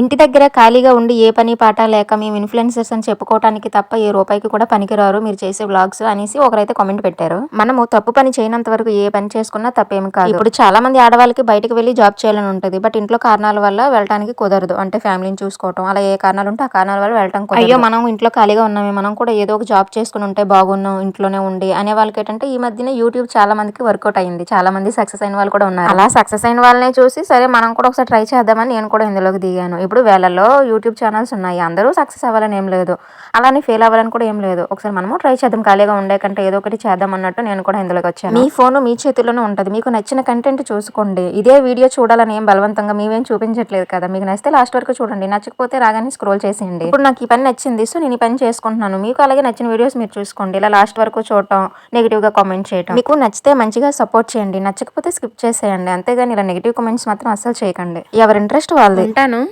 ఇంటి దగ్గర ఖాళీగా ఉండి ఏ పని పాట లేక మేము ఇన్ఫ్లుయెన్సర్స్ అని చెప్పుకోవడానికి తప్ప ఏ రూపాయికి కూడా పనికిరారు. మీరు చేసే వ్లాగ్స్ అనేసి ఒకరైతే కామెంట్ పెట్టారు. మనము తప్పు పని చేయనంత వరకు ఏ పని చేసుకున్నా తప్పేం కాదు. ఇప్పుడు చాలా మంది ఆడవాళ్ళకి బయటకు వెళ్ళి జాబ్ చేయాలని ఉంటుంది. బట్ ఇంట్లో కారణాల వల్ల వెళ్ళడానికి కుదరదు. అంటే ఫ్యామిలీని చూసుకోవటం అలా ఏ కారణాలు ఉంటే ఆ కారణాల వల్ల వెళ్ళటం కుదరదు. అయ్యో మనం ఇంట్లో ఖాళీగా ఉన్నామే. మనం కూడా ఏదో ఒక జాబ్ చేసుకుని ఉంటే బాగున్నాం ఇంట్లోనే ఉండి అనే వాళ్ళకి ఏంటంటే ఈ మధ్యన యూట్యూబ్ చాలా మందికి వర్కౌట్ అయింది. చాలా మంది సక్సెస్ అయిన వాళ్ళు కూడా ఉన్నారు. అలా సక్సెస్ అయిన వాళ్ళనే చూసి సరే మనం కూడా ఒకసారి ట్రై చేద్దామని నేను కూడా ఇందులోకి దిగాను. ఇప్పుడు వేళల్లో యూట్యూబ్ ఛానల్స్ ఉన్నాయి. అందరూ సక్సెస్ అవ్వాలని ఏం లేదు. అలానే ఫెయిల్ అవ్వాలని కూడా ఏం లేదు. ఒకసారి మనము ట్రై చేద్దాం. ఖాళీగా ఉండే కంటే ఏదో ఒకటి చేద్దాం అన్నట్టు నేను కూడా ఇందులోకి వచ్చాను. మీ ఫోన్ మీ చేతిలోనే ఉంటుంది. మీకు నచ్చిన కంటెంట్ చూసుకోండి. ఇదే వీడియో చూడాలని ఏం బలవంతంగా మేమేం చూపించట్లేదు కదా. మీకు నచ్చితే లాస్ట్ వరకు చూడండి. నచ్చకపోతే రాగానే స్క్రోల్ చేసేయండి. ఇప్పుడు నాకు ఈ పని నచ్చింది. సో నేను ఈ పని చేసుకుంటున్నాను. మీకు అలాగే నచ్చిన వీడియోస్ మీరు చూసుకోండి. ఇలా లాస్ట్ వరకు చూడటం నెగిటివ్గా కామెంట్ చేయటం. మీకు నచ్చితే మంచిగా సపోర్ట్ చేయండి. నచ్చకపోతే స్కిప్ చేసేయండి. అంతేగాని ఇలా నెగిటివ్ కామెంట్స్ మాత్రం అస్సలు చేయకండి. ఎవరి ఇంట్రెస్ట్ వాళ్ళది. ఉంటాను.